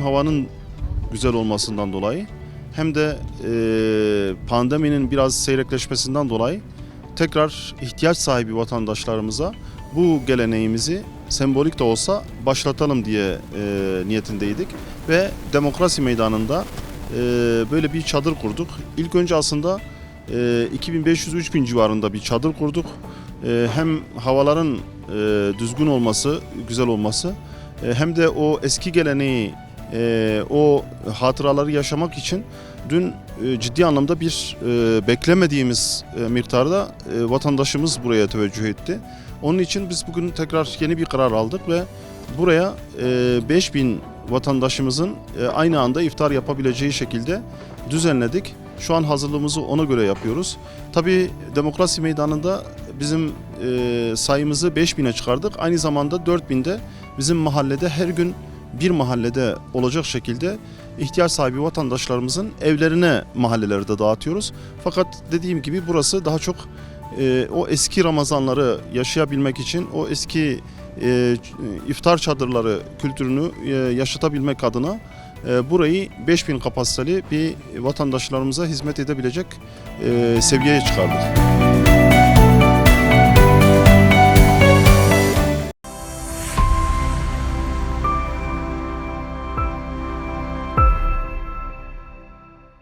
havanın güzel olmasından dolayı hem de e, pandeminin biraz seyrekleşmesinden dolayı tekrar ihtiyaç sahibi vatandaşlarımıza bu geleneğimizi sembolik de olsa başlatalım diye e, niyetindeydik ve demokrasi meydanında e, böyle bir çadır kurduk. İlk önce aslında e, 2500-3000 civarında bir çadır kurduk. E, hem havaların e, düzgün olması, güzel olması hem de o eski geleneği, e, o hatıraları yaşamak için dün e, ciddi anlamda bir e, beklemediğimiz e, miktarda e, vatandaşımız buraya teveccüh etti. Onun için biz bugün tekrar yeni bir karar aldık ve buraya e, 5000 vatandaşımızın e, aynı anda iftar yapabileceği şekilde düzenledik. Şu an hazırlığımızı ona göre yapıyoruz. Tabii demokrasi meydanında bizim e, sayımızı 5000'e çıkardık. Aynı zamanda 4000'de bizim mahallede her gün bir mahallede olacak şekilde ihtiyaç sahibi vatandaşlarımızın evlerine mahallelerde dağıtıyoruz. Fakat dediğim gibi burası daha çok e, o eski Ramazanları yaşayabilmek için o eski e, iftar çadırları kültürünü e, yaşatabilmek adına e, burayı 5000 kapasiteli bir vatandaşlarımıza hizmet edebilecek e, seviyeye çıkardık.